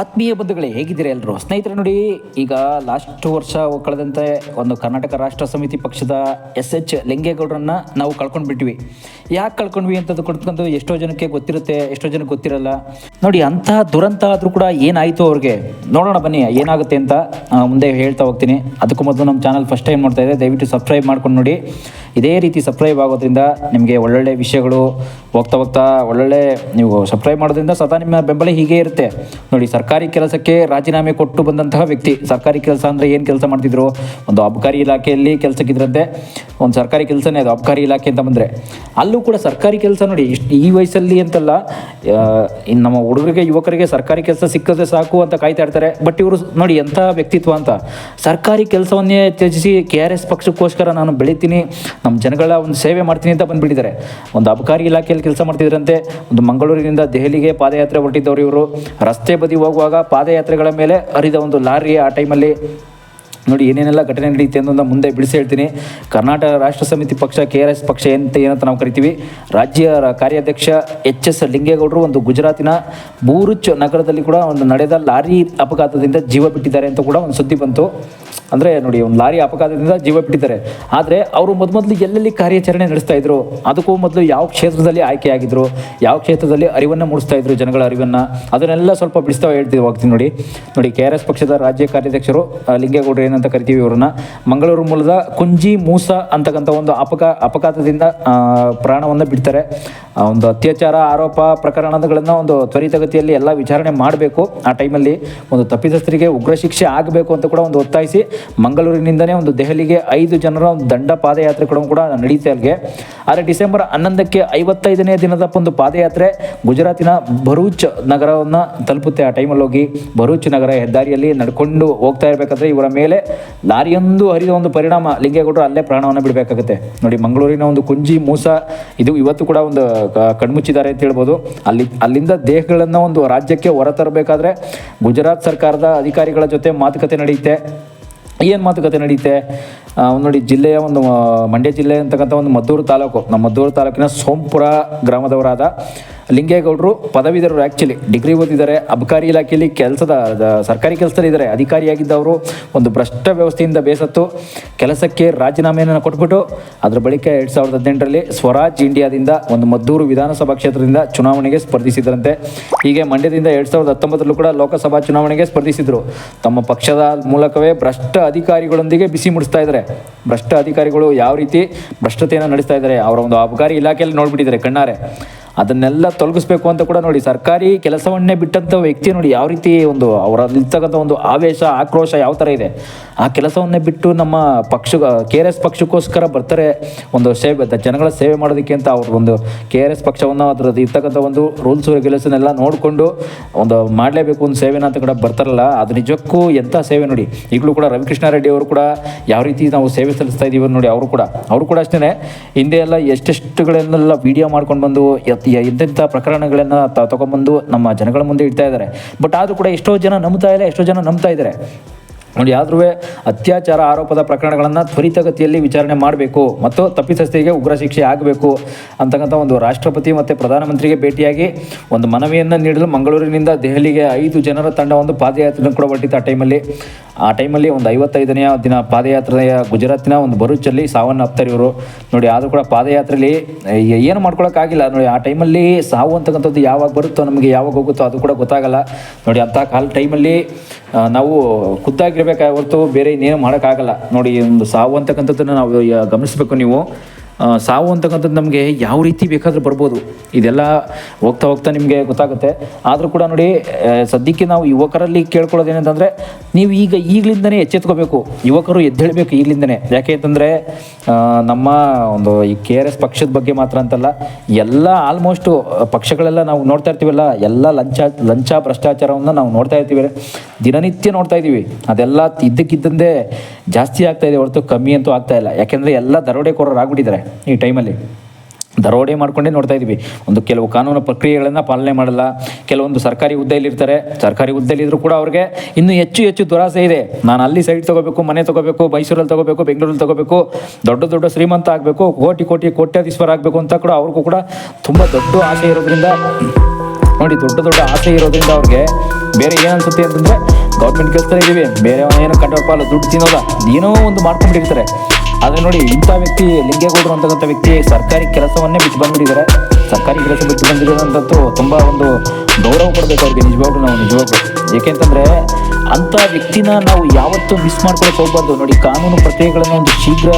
ಆತ್ಮೀಯ ಬಂಧುಗಳೇ, ಹೇಗಿದ್ದೀರಾ ಎಲ್ಲರೂ ಸ್ನೇಹಿತರೆ ನೋಡಿ, ಈಗ ಲಾಸ್ಟ್ ವರ್ಷ ಕಳೆದಂತೆ ಒಂದು ಕರ್ನಾಟಕ ರಾಷ್ಟ್ರ ಸಮಿತಿ ಪಕ್ಷದ ಎಸ್ ಎಚ್ ಲಿಂಗೇಗೌಡರನ್ನು ನಾವು ಕಳ್ಕೊಂಡು ಬಿಟ್ವಿ ಯಾಕೆ ಕಳ್ಕೊಂಡ್ವಿ ಅಂತ ಕೊಡ್ಕೊಂಡು ಎಷ್ಟೋ ಜನಕ್ಕೆ ಗೊತ್ತಿರುತ್ತೆ, ಎಷ್ಟೋ ಜನಕ್ಕೆ ಗೊತ್ತಿರಲ್ಲ. ನೋಡಿ ಅಂತಹ ದುರಂತ ಆದರೂ ಕೂಡ ಏನಾಯಿತು ಅವ್ರಿಗೆ? ನೋಡೋಣ ಬನ್ನಿ, ಏನಾಗುತ್ತೆ ಅಂತ ಮುಂದೆ ಹೇಳ್ತಾ ಹೋಗ್ತೀನಿ. ಅದಕ್ಕೂ ಮೊದಲು ನಮ್ಮ ಚಾನಲ್ ಫಸ್ಟ್ ಟೈಮ್ ನೋಡ್ತಾ ಇದೆ ದಯವಿಟ್ಟು ಸಬ್ಸ್ಕ್ರೈಬ್ ಮಾಡ್ಕೊಂಡು ನೋಡಿ. ಇದೇ ರೀತಿ ಸಬ್ಸ್ಕ್ರೈಬ್ ಆಗೋದ್ರಿಂದ ನಿಮಗೆ ಒಳ್ಳೊಳ್ಳೆ ವಿಷಯಗಳು ಹೋಗ್ತಾ ಹೋಗ್ತಾ ಒಳ್ಳೊಳ್ಳೆ ನೀವು ಸಬ್ಸ್ಕ್ರೈಬ್ ಮಾಡೋದ್ರಿಂದ ಸದಾ ನಿಮ್ಮ ಬೆಂಬಲ ಹೀಗೆ ಇರುತ್ತೆ. ನೋಡಿ, ಸರ್ಕಾರಿ ಕೆಲಸಕ್ಕೆ ರಾಜೀನಾಮೆ ಕೊಟ್ಟು ಬಂದಂತಹ ವ್ಯಕ್ತಿ, ಸರ್ಕಾರಿ ಕೆಲಸ ಅಂದರೆ ಏನು ಕೆಲಸ ಮಾಡ್ತಿದ್ರು? ಒಂದು ಅಬಕಾರಿ ಇಲಾಖೆಯಲ್ಲಿ ಕೆಲಸಕ್ಕಿದ್ರಂತೆ, ಒಂದು ಸರ್ಕಾರಿ ಕೆಲಸನೇ ಅದು ಅಬಕಾರಿ ಇಲಾಖೆ ಅಂತ ಬಂದರೆ. ಅಲ್ಲೂ ಕೂಡ ಸರ್ಕಾರಿ ಕೆಲಸ ನೋಡಿ, ಇಷ್ಟು ಈ ವಯಸ್ಸಲ್ಲಿ ಅಂತಲ್ಲ ನಮ್ಮ ಹುಡುಗರಿಗೆ, ಯುವಕರಿಗೆ ಸರ್ಕಾರಿ ಕೆಲಸ ಸಿಕ್ಕದೆ ಸಾಕು ಅಂತ ಕಾಯ್ತಾ ಇರ್ತಾರೆ. ಬಟ್ ಇವರು ನೋಡಿ, ಎಂಥ ವ್ಯಕ್ತಿತ್ವ ಅಂತ. ಸರ್ಕಾರಿ ಕೆಲಸವನ್ನೇ ತ್ಯಜಿಸಿ ಕೆ ಆರ್ ಎಸ್ ಪಕ್ಷಕ್ಕೋಸ್ಕರ ನಾನು ಬೆಳಿತೀನಿ. ನಮ್ಮ ಜನಗಳ ಒಂದು ಸೇವೆ ಮಾಡ್ತೀನಿ ಅಂತ ಬಂದುಬಿಟ್ಟಿದ್ದಾರೆ. ಒಂದು ಅಬಕಾರಿ ಇಲಾಖೆಯಲ್ಲಿ ಕೆಲಸ ಮಾಡ್ತಿದ್ರಂತೆ, ಒಂದು ಮಂಗಳೂರಿನಿಂದ ದೆಹಲಿಗೆ ಪಾದಯಾತ್ರೆ ಹೊರಟಿದ್ದವರು ಇವರು. ರಸ್ತೆ ಬದಿ ಹೋಗುವಾಗ ಪಾದಯಾತ್ರೆಗಳ ಮೇಲೆ ಹರಿದ ಒಂದು ಲಾರಿ ಆ ಟೈಮಲ್ಲಿ ನೋಡಿ, ಏನೇನೆಲ್ಲ ಘಟನೆ ನಡೆಯುತ್ತೆ ಅಂತ ಮುಂದೆ ಬಿಡಿಸಿ ಹೇಳ್ತೀನಿ. ಕರ್ನಾಟಕ ರಾಷ್ಟ್ರ ಸಮಿತಿ ಪಕ್ಷ, ಕೆ ಆರ್ ಎಸ್ ಪಕ್ಷ ಅಂತ ಏನಂತ ನಾವು ಕರಿತೀವಿ. ರಾಜ್ಯ ಕಾರ್ಯಾಧ್ಯಕ್ಷ ಎಚ್ ಎಸ್ ಲಿಂಗೇಗೌಡರು ಒಂದು ಗುಜರಾತಿನ ಬೂರುಚ್ ನಗರದಲ್ಲಿ ಕೂಡ ಒಂದು ನಡೆದ ಲಾರಿ ಅಪಘಾತದಿಂದ ಜೀವ ಬಿಟ್ಟಿದ್ದಾರೆ ಅಂತ ಕೂಡ ಒಂದು ಸುದ್ದಿ ಬಂತು. ಅಂದರೆ ನೋಡಿ, ಒಂದು ಲಾರಿ ಅಪಘಾತದಿಂದ ಜೀವ ಬಿಟ್ಟಿದ್ದಾರೆ. ಆದರೆ ಅವರು ಮೊದಮೊದಲು ಎಲ್ಲೆಲ್ಲಿ ಕಾರ್ಯಾಚರಣೆ ನಡೆಸ್ತಾ ಇದ್ರು? ಅದಕ್ಕೂ ಮೊದಲು ಯಾವ ಕ್ಷೇತ್ರದಲ್ಲಿ ಆಯ್ಕೆಯಾಗಿದ್ದರು ಯಾವ ಕ್ಷೇತ್ರದಲ್ಲಿ ಅರಿವನ್ನು ಮೂಡಿಸ್ತಾ ಇದ್ರು ಜನಗಳ ಅರಿವನ್ನು? ಅದನ್ನೆಲ್ಲ ಸ್ವಲ್ಪ ಬಿಡಿಸ್ತಾ ಹೇಳ್ತೀವಿ, ಹೋಗ್ತೀನಿ ನೋಡಿ. ನೋಡಿ, ಕೆ ಆರ್ ಎಸ್ ಪಕ್ಷದ ರಾಜ್ಯ ಕಾರ್ಯಾಧ್ಯಕ್ಷರು ಲಿಂಗೇಗೌಡರು ಲಿಂಗೇಗೌಡರು ಏನಂತ ಕರಿತೀವಿ ಇವ್ರನ್ನ. ಮಂಗಳೂರು ಮೂಲದ ಕುಂಜಿ ಮೂಸ ಅಂತಕ್ಕಂಥ ಒಂದು ಅಪಘಾ ಅಪಘಾತದಿಂದ ಪ್ರಾಣವನ್ನು ಬಿಡ್ತಾರೆ. ಆ, ಒಂದು ಅತ್ಯಾಚಾರ ಆರೋಪ ಪ್ರಕರಣಗಳನ್ನು ಒಂದು ತ್ವರಿತಗತಿಯಲ್ಲಿ ಎಲ್ಲ ವಿಚಾರಣೆ ಮಾಡಬೇಕು. ಆ ಟೈಮಲ್ಲಿ ಒಂದು ತಪ್ಪಿತಸ್ಥರಿಗೆ ಉಗ್ರ ಶಿಕ್ಷೆ ಆಗಬೇಕು ಅಂತ ಕೂಡ ಒಂದು ಒತ್ತಾಯಿಸಿ ಮಂಗಳೂರಿನಿಂದನೇ ಒಂದು ದೆಹಲಿಗೆ ಐದು ಜನರ ಒಂದು ದಂಡ ಪಾದಯಾತ್ರೆ ಕೂಡ ಕೂಡ ನಡೀತೆ ಅಲ್ಲಿಗೆ ಆದರೆ ಡಿಸೆಂಬರ್ ಹನ್ನೊಂದಕ್ಕೆ ಐವತ್ತೈದನೇ ದಿನದ ಒಂದು ಪಾದಯಾತ್ರೆ ಗುಜರಾತಿನ ಭರೂಚ್ ನಗರವನ್ನು ತಲುಪುತ್ತೆ. ಆ ಟೈಮಲ್ಲಿ ಹೋಗಿ ಭರೂಚ್ ನಗರ ಹೆದ್ದಾರಿಯಲ್ಲಿ ನಡ್ಕೊಂಡು ಹೋಗ್ತಾ ಇರಬೇಕಾದ್ರೆ ಇವರ ಮೇಲೆ ಲಾರಿಯೊಂದು ಹರಿದ ಒಂದು ಪರಿಣಾಮ ಲಿಂಗೇಗೌಡರು ಅಲ್ಲೇ ಪ್ರಾಣವನ್ನು ಬಿಡಬೇಕಾಗುತ್ತೆ. ನೋಡಿ ಮಂಗಳೂರಿನ ಒಂದು ಕುಂಜಿ ಮೂಸ ಇದು ಇವತ್ತು ಕೂಡ ಒಂದು ಕಣ್ಮುಚ್ಚಿದ್ದಾರೆ ಅಂತ ಹೇಳ್ಬೋದು. ಅಲ್ಲಿ, ಅಲ್ಲಿಂದ ದೇಹಗಳನ್ನು ಒಂದು ರಾಜ್ಯಕ್ಕೆ ಹೊರತರಬೇಕಾದ್ರೆ ಗುಜರಾತ್ ಸರ್ಕಾರದ ಅಧಿಕಾರಿಗಳ ಜೊತೆ ಮಾತುಕತೆ ನಡೆಯುತ್ತೆ. ಏನು ಮಾತುಕತೆ ನಡೆಯುತ್ತೆ? ನೋಡಿ, ಜಿಲ್ಲೆಯ ಒಂದು ಮಂಡ್ಯ ಜಿಲ್ಲೆ ಅಂತಕ್ಕಂಥ ಒಂದು ಮದ್ದೂರು ತಾಲೂಕು. ನಮ್ಮ ಮದ್ದೂರು ತಾಲೂಕಿನ ಸೋಂಪುರ ಗ್ರಾಮದವರಾದ ಲಿಂಗೇಗೌಡರು ಪದವೀಧರರು ಆ್ಯಕ್ಚುಲಿ ಡಿಗ್ರಿ ಓದಿದ್ದಾರೆ. ಅಬಕಾರಿ ಇಲಾಖೆಯಲ್ಲಿ ಕೆಲಸದ ಸರ್ಕಾರಿ ಕೆಲಸದಲ್ಲಿ ಇದ್ದಾರೆ. ಅಧಿಕಾರಿಯಾಗಿದ್ದವರು ಒಂದು ಭ್ರಷ್ಟ ವ್ಯವಸ್ಥೆಯಿಂದ ಬೇಸತ್ತು. ಕೆಲಸಕ್ಕೆ ರಾಜೀನಾಮೆಯನ್ನು ಕೊಟ್ಬಿಟ್ಟು ಅದರ ಬಳಿಕ ಎರಡು ಸಾವಿರದ ಹದಿನೆಂಟರಲ್ಲಿ ಸ್ವರಾಜ್ ಇಂಡಿಯಾದಿಂದ ಒಂದು ಮದ್ದೂರು ವಿಧಾನಸಭಾ ಕ್ಷೇತ್ರದಿಂದ ಚುನಾವಣೆಗೆ ಸ್ಪರ್ಧಿಸಿದ್ರಂತೆ. ಹೀಗೆ ಮಂಡ್ಯದಿಂದ ಎರಡು ಸಾವಿರದ ಹತ್ತೊಂಬತ್ತರಲ್ಲೂ ಕೂಡ ಲೋಕಸಭಾ ಚುನಾವಣೆಗೆ ಸ್ಪರ್ಧಿಸಿದರು. ತಮ್ಮ ಪಕ್ಷದ ಮೂಲಕವೇ ಭ್ರಷ್ಟ ಅಧಿಕಾರಿಗಳೊಂದಿಗೆ ಬಿಸಿ ಮುಡಿಸ್ತಾ ಇದ್ದಾರೆ. ಭ್ರಷ್ಟ ಅಧಿಕಾರಿಗಳು ಯಾವ ರೀತಿ ಭ್ರಷ್ಟತೆಯನ್ನು ನಡೆಸ್ತಾ ಇದ್ದಾರೆ, ಅವರ ಒಂದು ಅಬಕಾರಿ ಇಲಾಖೆಯಲ್ಲಿ ನೋಡ್ಬಿಟ್ಟಿದ್ದಾರೆ ಕಣ್ಣಾರೆ. ಅದನ್ನೆಲ್ಲ ತೊಲಗಿಸ್ಬೇಕು ಅಂತ ಕೂಡ ನೋಡಿ, ಸರ್ಕಾರಿ ಕೆಲಸವನ್ನೇ ಬಿಟ್ಟಂಥ ವ್ಯಕ್ತಿ ನೋಡಿ ಯಾವ ರೀತಿ ಒಂದು ಅವರಲ್ಲಿರ್ತಕ್ಕಂಥ ಒಂದು ಆವೇಶ, ಆಕ್ರೋಶ ಯಾವ ಥರ ಇದೆ? ಆ ಕೆಲಸವನ್ನೇ ಬಿಟ್ಟು ನಮ್ಮ ಪಕ್ಷ, ಕೆ ಆರ್ ಎಸ್ ಪಕ್ಷಕ್ಕೋಸ್ಕರ ಬರ್ತಾರೆ ಒಂದು ಸೇವೆ ಜನಗಳ ಸೇವೆ ಮಾಡೋದಕ್ಕೆ ಅಂತ ಅವ್ರ ಒಂದು ಕೆ ಆರ್ ಎಸ್ ಪಕ್ಷವನ್ನು ಅದರದ್ದು ಇರ್ತಕ್ಕಂಥ ಒಂದು ರೂಲ್ಸ್ ರೆಗ್ಯುಲೇಷನ್ ನೋಡಿಕೊಂಡು ಒಂದು ಮಾಡಲೇಬೇಕು ಒಂದು ಸೇವೆನ ಅಂತ ಕೂಡ ಬರ್ತಾರಲ್ಲ, ಅದು ನಿಜಕ್ಕೂ ಎಂಥ ಸೇವೆ ನೋಡಿ. ಈಗಲೂ ಕೂಡ ರವಿಕೃಷ್ಣ ರೆಡ್ಡಿ ಅವರು ಕೂಡ ಯಾವ ರೀತಿ ನಾವು ಸೇವೆ ಸಲ್ಲಿಸ್ತಾ ಇದ್ದೀವಿ ನೋಡಿ, ಅವರು ಕೂಡ. ಅವರು ಕೂಡ ಅಷ್ಟೇ ಹಿಂದೆ ಎಲ್ಲ ಎಷ್ಟೆಷ್ಟುಗಳನ್ನೆಲ್ಲ ವಿಡಿಯೋ ಮಾಡ್ಕೊಂಡು ಬಂದು ಎಂತೆಂಥ ಪ್ರಕರಣಗಳನ್ನು ತ ನಮ್ಮ ಜನಗಳ ಮುಂದೆ ಇಡ್ತಾ ಇದ್ದಾರೆ. ಬಟ್ ಆದರೂ ಕೂಡ ಎಷ್ಟೋ ಜನ ನಂಬ್ತಾ ಇಲ್ಲ, ಎಷ್ಟೋ ಜನ ನಂಬ್ತಾ ಇದ್ದಾರೆ. ನೋಡಿ ಆದ್ರೂ ಅತ್ಯಾಚಾರ ಆರೋಪದ ಪ್ರಕರಣಗಳನ್ನು ತ್ವರಿತಗತಿಯಲ್ಲಿ ವಿಚಾರಣೆ ಮಾಡಬೇಕು ಮತ್ತು ತಪ್ಪಿತಸ್ಥರಿಗೆ ಉಗ್ರ ಶಿಕ್ಷೆ ಆಗಬೇಕು ಅಂತಕ್ಕಂಥ ಒಂದು ರಾಷ್ಟ್ರಪತಿ ಮತ್ತು ಪ್ರಧಾನಮಂತ್ರಿಗೆ ಭೇಟಿಯಾಗಿ ಒಂದು ಮನವಿಯನ್ನು ನೀಡಲು ಮಂಗಳೂರಿನಿಂದ ದೆಹಲಿಗೆ ಐದು ಜನರ ತಂಡ ಒಂದು ಪಾದಯಾತ್ರೆಯನ್ನು ಕೂಡ ಹೊರಟಿತ್ತು. ಆ ಟೈಮಲ್ಲಿ ಆ ಟೈಮಲ್ಲಿ ಒಂದು ಐವತ್ತೈದನೆಯ ದಿನ ಪಾದಯಾತ್ರೆಯ ಗುಜರಾತಿನ ಒಂದು ಬರುಚಲ್ಲಿ ಸಾವನ್ನು ಅಪ್ತಾರೆ ಇವರು. ನೋಡಿ, ಆದರೂ ಕೂಡ ಪಾದಯಾತ್ರೆಯಲ್ಲಿ ಏನು ಮಾಡ್ಕೊಳಕ್ಕಾಗಿಲ್ಲ. ನೋಡಿ, ಆ ಟೈಮಲ್ಲಿ ಸಾವು ಅಂತಕ್ಕಂಥದ್ದು ಯಾವಾಗ ಬರುತ್ತೋ, ನಮಗೆ ಯಾವಾಗ ಹೋಗುತ್ತೋ ಅದು ಕೂಡ ಗೊತ್ತಾಗಲ್ಲ. ನೋಡಿ, ಅಂಥ ಕಾಲ ಟೈಮಲ್ಲಿ ನಾವು ನಾವು ಖುದ್ದಾಗಿರ್ಬೇಕಾಗಿ ಹೊರತು ಬೇರೆ ಇನ್ನೇನು ಮಾಡೋಕ್ಕಾಗಲ್ಲ. ನೋಡಿ ಒಂದು ಸಾವು ಅಂತಕ್ಕಂಥದ್ದನ್ನು ನಾವು ಗಮನಿಸಬೇಕು ನೀವು. ಸಾವು ಅಂತಕ್ಕಂಥದ್ದು ನಮಗೆ ಯಾವ ರೀತಿ ಬೇಕಾದರೂ ಬರ್ಬೋದು. ಇದೆಲ್ಲ ಹೋಗ್ತಾ ಹೋಗ್ತಾ ನಿಮಗೆ ಗೊತ್ತಾಗುತ್ತೆ. ಆದರೂ ಕೂಡ ನೋಡಿ ಸದ್ಯಕ್ಕೆ ನಾವು ಯುವಕರಲ್ಲಿ ಕೇಳ್ಕೊಳ್ಳೋದೇನಂತಂದರೆ, ನೀವು ಈಗ ಈಗಲಿಂದನೇ ಎಚ್ಚೆತ್ಕೋಬೇಕು. ಯುವಕರು ಎದ್ದೇಳಬೇಕು ಈಗಲಿಂದನೇ. ಯಾಕೆ ಅಂತಂದರೆ ನಮ್ಮ ಒಂದು ಈ ಕೆ ಆರ್ ಎಸ್ ಪಕ್ಷದ ಬಗ್ಗೆ ಮಾತ್ರ ಅಂತಲ್ಲ, ಎಲ್ಲ ಆಲ್ಮೋಸ್ಟು ಪಕ್ಷಗಳೆಲ್ಲ ನಾವು ನೋಡ್ತಾ ಇರ್ತೀವಲ್ಲ, ಎಲ್ಲ ಲಂಚ ಲಂಚ ಭ್ರಷ್ಟಾಚಾರವನ್ನು ನಾವು ನೋಡ್ತಾ ಇರ್ತೀವಿ. ದಿನನಿತ್ಯ ನೋಡ್ತಾ ಇದ್ದೀವಿ. ಅದೆಲ್ಲ ಇದ್ದಕ್ಕಿದ್ದಂತೆ ಜಾಸ್ತಿ ಆಗ್ತಾ ಇದೆ ಹೊರತು ಕಮ್ಮಿ ಅಂತೂ ಆಗ್ತಾ ಇಲ್ಲ. ಯಾಕೆಂದರೆ ಎಲ್ಲ ದರೋಡೆಕೋರರು ಆಗ್ಬಿಟ್ಟಿದ್ದಾರೆ ಈ ಟೈಮಲ್ಲಿ. ದರೋಡೆ ಮಾಡ್ಕೊಂಡೇ ನೋಡ್ತಾ ಇದ್ದೀವಿ ಒಂದು ಕೆಲವು ಕಾನೂನು ಪ್ರಕ್ರಿಯೆಗಳನ್ನು ಪಾಲನೆ ಮಾಡಲ್ಲ. ಕೆಲವೊಂದು ಸರ್ಕಾರಿ ಹುದ್ದೆಯಲ್ಲಿ ಇರ್ತಾರೆ ಸರ್ಕಾರಿ ಹುದ್ದೆಯಲ್ಲಿ ಇದ್ದರೂ ಕೂಡ ಅವ್ರಿಗೆ ಇನ್ನೂ ಹೆಚ್ಚು ಹೆಚ್ಚು ದುರಾಸೆ ಇದೆ. ನಾನು ಅಲ್ಲಿ ಸೈಡ್ ತೊಗೋಬೇಕು, ಮನೆ ತಗೋಬೇಕು, ಮೈಸೂರಲ್ಲಿ ತಗೋಬೇಕು, ಬೆಂಗಳೂರಲ್ಲಿ ತಗೋಬೇಕು, ದೊಡ್ಡ ದೊಡ್ಡ ಶ್ರೀಮಂತ ಆಗಬೇಕು, ಕೋಟಿ ಕೋಟಿ ಕೋಟ್ಯಾಧೀಶ್ವರ ಆಗಬೇಕು ಅಂತ ಕೂಡ ಅವ್ರಿಗೂ ಕೂಡ ತುಂಬ ದೊಡ್ಡ ಆಸೆ ಇರೋದ್ರಿಂದ ನೋಡಿ ದೊಡ್ಡ ದೊಡ್ಡ ಆಸೆ ಇರೋದ್ರಿಂದ ಅವ್ರಿಗೆ ಬೇರೆ ಏನು ಅನ್ಸುತ್ತೆ ಅಂತಂದರೆ ಗೌರ್ಮೆಂಟ್ ಕೆಲಸದಲ್ಲಿ ಇದ್ದೀವಿ ಬೇರೆ ಏನೋ ಅಲ್ಲ ದುಡ್ಡು ತಿನ್ನೋದ, ಏನೋ ಒಂದು ಮಾಡ್ಕೊಂಡಿರ್ತಾರೆ ಆದರೆ ನೋಡಿ, ಇಂಥ ವ್ಯಕ್ತಿ ಲಿಂಗೇಗೌಡರು ಅಂತಕ್ಕಂಥ ವ್ಯಕ್ತಿ ಸರ್ಕಾರಿ ಕೆಲಸವನ್ನೇ ಬಿಟ್ಟು ಬಂದ್ಬಿಟ್ಟಿದ್ದಾರೆ. ಸರ್ಕಾರಿ ಕೆಲಸ ಬಿಟ್ಟು ಬಂದಿರೋದಂತೂ ತುಂಬ ಒಂದು ಗೌರವ ಕೊಡಬೇಕು ಅವ್ರಿಗೆ, ನಿಜವಾಗ್ಲೂ ನಾವು, ನಿಜವಾಗ್ಲೂ. ಏಕೆಂತಂದರೆ ಅಂಥ ವ್ಯಕ್ತಿನ ನಾವು ಯಾವತ್ತೂ ಮಿಸ್ ಮಾಡ್ಕೊಳಕ್ಕೆ ಹೋಗ್ಬಾರ್ದು. ನೋಡಿ, ಕಾನೂನು ಪ್ರಕ್ರಿಯೆಗಳನ್ನು ಒಂದು ಶೀಘ್ರ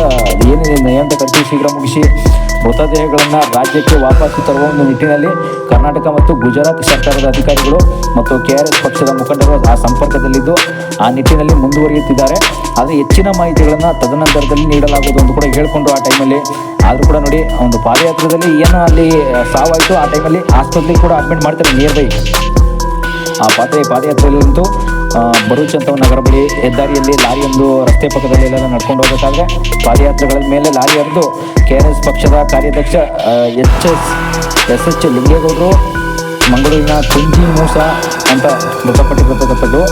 ಏನಿದೆ ಏನಂತ ಕಟ್ಟಿ ಶೀಘ್ರ ಮುಗಿಸಿ ಮೃತದೇಹಗಳನ್ನು ರಾಜ್ಯಕ್ಕೆ ವಾಪಸ್ಸು ತರುವ ಒಂದು ನಿಟ್ಟಿನಲ್ಲಿ ಕರ್ನಾಟಕ ಮತ್ತು ಗುಜರಾತ್ ಸರ್ಕಾರದ ಅಧಿಕಾರಿಗಳು ಮತ್ತು ಕೆ ಆರ್ ಎಸ್ ಪಕ್ಷದ ಮುಖಂಡರು ಆ ಸಂಪರ್ಕದಲ್ಲಿದ್ದು ಆ ನಿಟ್ಟಿನಲ್ಲಿ ಮುಂದುವರಿಯುತ್ತಿದ್ದಾರೆ. ಆದರೆ ಹೆಚ್ಚಿನ ಮಾಹಿತಿಗಳನ್ನು ತದನಂತರದಲ್ಲಿ ನೀಡಲಾಗುವುದು ಅಂತ ಕೂಡ ಹೇಳ್ಕೊಂಡು ಆ ಟೈಮಲ್ಲಿ. ಆದರೂ ಕೂಡ ನೋಡಿ ಒಂದು ಪಾದಯಾತ್ರದಲ್ಲಿ ಏನು ಅಲ್ಲಿ ಸಾವಾಯಿತು, ಆ ಟೈಮಲ್ಲಿ ಆಸ್ಪತ್ರೆಗೆ ಕೂಡ ಅಡ್ಮಿಟ್ ಮಾಡ್ತಾರೆ ನಿಯರ್ ಬೈ ಆ ಪಾತ್ರೆ ಪಾದಯಾತ್ರೆಯಲ್ಲಂತೂ ಒಂದು ನಗರ ಬಳಿ ಹೆದ್ದಾರಿಯಲ್ಲಿ ಲಾರಿಯೊಂದು ರಸ್ತೆ ಪಕ್ಕದಲ್ಲಿ ಎಲ್ಲ ನಡ್ಕೊಂಡು ಹೋಗಬೇಕಾದ್ರೆ ಪಾದಯಾತ್ರೆಗಳ ಮೇಲೆ ಲಾರಿ ಹರಿದು ಕೆ ಆರ್ ಎಸ್ ಪಕ್ಷದ ಕಾರ್ಯಾಧ್ಯಕ್ಷ ಎಚ್ ಎಸ್ ಎಸ್ ಎಚ್ ಲಿಂಗೇಗೌಡರು ಮಂಗಳೂರಿನ ಕುಂಜಿ ಮೂಸ ಅಂತ ಮೃತಪಟ್ಟಿರತಕ್ಕಂಥದ್ದು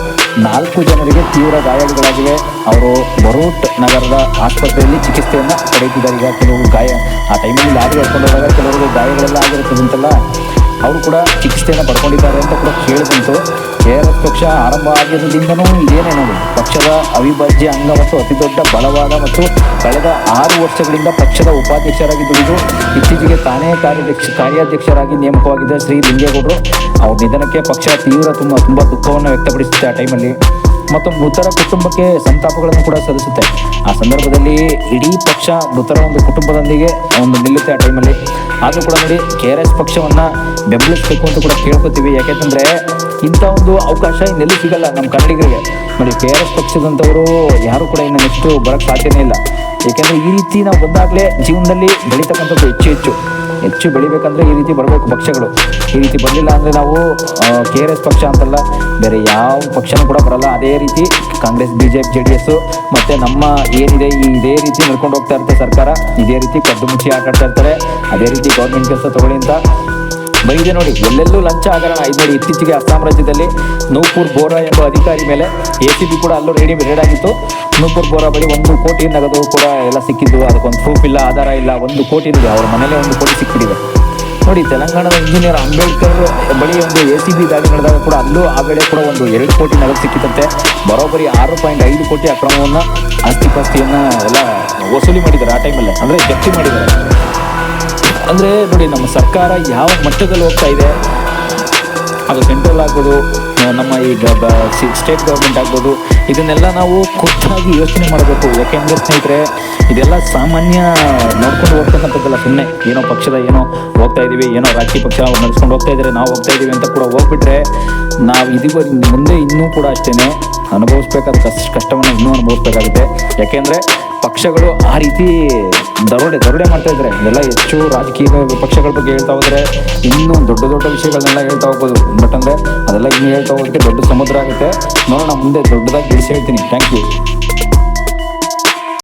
ನಾಲ್ಕು ಜನರಿಗೆ ತೀವ್ರ ಗಾಯಗಳಾಗಿವೆ ಅವರು ಬರೋಟ್ ನಗರದ ಆಸ್ಪತ್ರೆಯಲ್ಲಿ ಚಿಕಿತ್ಸೆಯನ್ನು ಪಡೆಯುತ್ತಿದ್ದಾರೆ. ಈಗ ಕೆಲವು ಗಾಯ ಆ ಟೈಮಲ್ಲಿ ಲಾರಿ ಹೇಳ್ಕೊಂಡು ಹೋದಾಗ ಕೆಲವರಿಗೆ ಗಾಯಗಳೆಲ್ಲ ಆಗಿರುತ್ತದೆ ಅಂತಲ್ಲ ಅವರು ಕೂಡ ಚಿಕಿತ್ಸೆಯನ್ನು ಪಡ್ಕೊಂಡಿದ್ದಾರೆ ಅಂತ ಕೂಡ ಕೇಳಿ ಬಂತು ಕೆ ಆರ್ ಎಸ್ ಪಕ್ಷ ಆರಂಭ ಆಗಿರೋದ್ರಿಂದನೂ ಇದೇನೇ ನೋಡಿ, ಪಕ್ಷದ ಅವಿಭಾಜ್ಯ ಅಂಗ ಮತ್ತು ಅತಿ ದೊಡ್ಡ ಬಲವಾದ ಮತ್ತು ಕಳೆದ ಆರು ವರ್ಷಗಳಿಂದ ಪಕ್ಷದ ಉಪಾಧ್ಯಕ್ಷರಾಗಿ ದುಡಿದು ಇತ್ತೀಚೆಗೆ ತಾನೇ ಕಾರ್ಯಾಧ್ಯಕ್ಷ, ಕಾರ್ಯಾಧ್ಯಕ್ಷರಾಗಿ ನೇಮಕವಾಗಿದ್ದ ಶ್ರೀ ಲಿಂಗೇಗೌಡರು, ಅವ್ರ ನಿಧನಕ್ಕೆ ಪಕ್ಷ ತೀವ್ರ ತುಂಬ ತುಂಬ ದುಃಖವನ್ನು ವ್ಯಕ್ತಪಡಿಸುತ್ತೆ ಆ ಟೈಮಲ್ಲಿ ಮತ್ತು ಮೃತರ ಕುಟುಂಬಕ್ಕೆ ಸಂತಾಪಗಳನ್ನು ಕೂಡ ಸಲ್ಲಿಸುತ್ತೆ. ಆ ಸಂದರ್ಭದಲ್ಲಿ ಇಡೀ ಪಕ್ಷ ಮೃತರ ಒಂದು ಕುಟುಂಬದೊಂದಿಗೆ ಒಂದು ನಿಲ್ಲುತ್ತೆ ಆ ಟೈಮಲ್ಲಿ. ಆದರೂ ಕೂಡ ನೋಡಿ, ಕೆ ಆರ್ ಎಸ್ ಪಕ್ಷವನ್ನು ಬೆಂಬಲಿಸಬೇಕು ಅಂತ ಕೂಡ ಕೇಳ್ಕೊತೀವಿ. ಯಾಕೆಂತಂದರೆ ಇಂಥ ಒಂದು ಅವಕಾಶ ಇನ್ನೆಲ್ಲೂ ಸಿಗಲ್ಲ ನಮ್ಮ ಕನ್ನಡಿಗರಿಗೆ. ನೋಡಿ, ಕೆ ಆರ್ ಎಸ್ ಪಕ್ಷದಂಥವರು ಯಾರು ಕೂಡ ಇನ್ನು ನೆಕ್ಸ್ಟು ಬರೋಕ್ಕೆ ಸಾಧ್ಯನೇ ಇಲ್ಲ. ಏಕೆಂದರೆ ಈ ರೀತಿ ನಾವು ಬಂದಾಗಲೇ ಜೀವನದಲ್ಲಿ ಬೆಳೀತಕ್ಕಂಥದ್ದು ಹೆಚ್ಚು ಹೆಚ್ಚು. ಹೆಚ್ಚು ಬೆಳಿಬೇಕಂದ್ರೆ ಈ ರೀತಿ ಬರಬೇಕು ಪಕ್ಷಗಳು. ಈ ರೀತಿ ಬರಲಿಲ್ಲ ಅಂದರೆ ನಾವು ಕೆ ಆರ್ ಎಸ್ ಪಕ್ಷ ಅಂತಲ್ಲ, ಬೇರೆ ಯಾವ ಪಕ್ಷನೂ ಕೂಡ ಬರಲ್ಲ. ಅದೇ ರೀತಿ Congress B J P J D S, ಮತ್ತು ನಮ್ಮ ಏನಿದೆ, ಈ ಇದೇ ರೀತಿ ನಡ್ಕೊಂಡು ಹೋಗ್ತಾ ಇರುತ್ತೆ ಸರ್ಕಾರ. ಇದೇ ರೀತಿ ಕದ್ದು ಮುಚ್ಚಿ ಆಟ ಇರ್ತಾರೆ. ಅದೇ ರೀತಿ ಗೌರ್ಮೆಂಟ್ ಕೆಲಸ ತಗೊಳ್ಳಿ ಅಂತ. ಬೈದೆ ನೋಡಿ, ಎಲ್ಲೆಲ್ಲೂ ಲಂಚ ಹಗರಣ ಇದು ನೋಡಿ, ಇತ್ತೀಚೆಗೆ ಅಸ್ಸಾಂ ರಾಜ್ಯದಲ್ಲಿ ನೂಪುರ್ ಬೋರಾ ಎಂಬ ಅಧಿಕಾರಿ ಮೇಲೆ ಎ ಸಿ ಬಿ ಕೂಡ ಅಲ್ಲೂ ರೆಡಿ ರೇಡ್ ಆಗಿತ್ತು ನೂಪುರ್ ಬೋರಾ ಬಳಿ ಒಂದು ಕೋಟಿ ನಗದು ಕೂಡ ಎಲ್ಲ ಸಿಕ್ಕಿದ್ದು. ಅದಕ್ಕೊಂದು ಪ್ರೂಫ್ ಇಲ್ಲ, ಆಧಾರ ಇಲ್ಲ, ಒಂದು ಕೋಟಿ ಇದೆ ಅವ್ರ ಮನೇಲೆ ಒಂದು ಕೋಟಿ ಸಿಕ್ಕಿದೆ ನೋಡಿ, ತೆಲಂಗಾಣದ ಇಂಜಿನಿಯರ್ ಅಂಬೇಡ್ಕರ್ ಬಳಿ ಒಂದು ಎ ಸಿ ಬಿ ದಾಳಿ ನಡೆದಾಗ ಕೂಡ ಅಲ್ಲೂ ಆ ವೇಳೆ ಕೂಡ ಒಂದು ಎರಡು ಕೋಟಿ ನಗದು ಸಿಕ್ಕಿದಂತೆ ಬರೋಬ್ಬರಿ ಆರು ಪಾಯಿಂಟ್ ಐದು ಕೋಟಿ ಅಕ್ರಮವನ್ನು ಆಸ್ತಿ ಪಾಸ್ತಿಯನ್ನು ಎಲ್ಲ ವಸೂಲಿ ಮಾಡಿದ್ದಾರೆ ಆ ಟೈಮಲ್ಲೇ ಅಂದರೆ ಜಪ್ತಿ ಮಾಡಿದ್ದಾರೆ. ಅಂದರೆ ನೋಡಿ, ನಮ್ಮ ಸರ್ಕಾರ ಯಾವ ಮಟ್ಟದಲ್ಲಿ ಹೋಗ್ತಾ ಇದೆ, ಅದು ಸೆಂಟ್ರಲ್ ಆಗ್ಬೋದು ನಮ್ಮ ಈಗ ಸ್ಟೇಟ್ ಗೌರ್ಮೆಂಟ್ ಆಗ್ಬೋದು, ಇದನ್ನೆಲ್ಲ ನಾವು ಖುದ್ದಾಗಿ ಯೋಚನೆ ಮಾಡಬೇಕು. ಯಾಕೆಂದರೆ ಸ್ನೇಹಿತರೆ, ಇದೆಲ್ಲ ಸಾಮಾನ್ಯ ನೋಡ್ಕೊಂಡು ಹೋಗ್ತಕ್ಕಂಥದ್ದಲ್ಲ ಸುಮ್ಮನೆ ಏನೋ ಪಕ್ಷದ ಏನೋ ಹೋಗ್ತಾ ಇದ್ದೀವಿ ಏನೋ ರಾಜಕೀಯ ಪಕ್ಷ ನಡೆಸ್ಕೊಂಡು ಹೋಗ್ತಾ ಇದ್ದಾರೆ ನಾವು ಹೋಗ್ತಾ ಇದ್ದೀವಿ ಅಂತ ಕೂಡ ಹೋಗ್ಬಿಟ್ರೆ, ನಾವು ಇದೀಗ ಮುಂದೆ ಇನ್ನೂ ಕೂಡ ಅಷ್ಟೇ ಅನುಭವಿಸ್ಬೇಕಾದ ಕಷ್ಟ ಕಷ್ಟವನ್ನು ಇನ್ನೂ ಅನುಭವಿಸ್ಬೇಕಾಗುತ್ತೆ. ಯಾಕೆಂದರೆ ಪಕ್ಷಗಳು ಆ ರೀತಿ ದರೋಡೆ ದರೋಡೆ ಮಾಡ್ತಾ ಇದ್ದಾರೆ ಇದೆಲ್ಲ ಹೆಚ್ಚು ರಾಜಕೀಯ ಪಕ್ಷಗಳ ಬಗ್ಗೆ ಹೇಳ್ತಾ ಹೋದ್ರೆ ಇನ್ನೂ ದೊಡ್ಡ ದೊಡ್ಡ ವಿಷಯಗಳನ್ನೆಲ್ಲ ಹೇಳ್ತಾ ಹೋಗ್ಬೋದು. ಬಟ್ ಅಂದರೆ ಅದೆಲ್ಲ ಇನ್ನೂ ಹೇಳ್ತಾ ಹೋಗೋದಕ್ಕೆ ದೊಡ್ಡ ಸಮುದ್ರ ಆಗುತ್ತೆ. ನೋಡೋಣ, ಮುಂದೆ ದೊಡ್ಡದಾಗಿ ಬಿಡಿಸಿ ಹೇಳ್ತೀನಿ. Thank you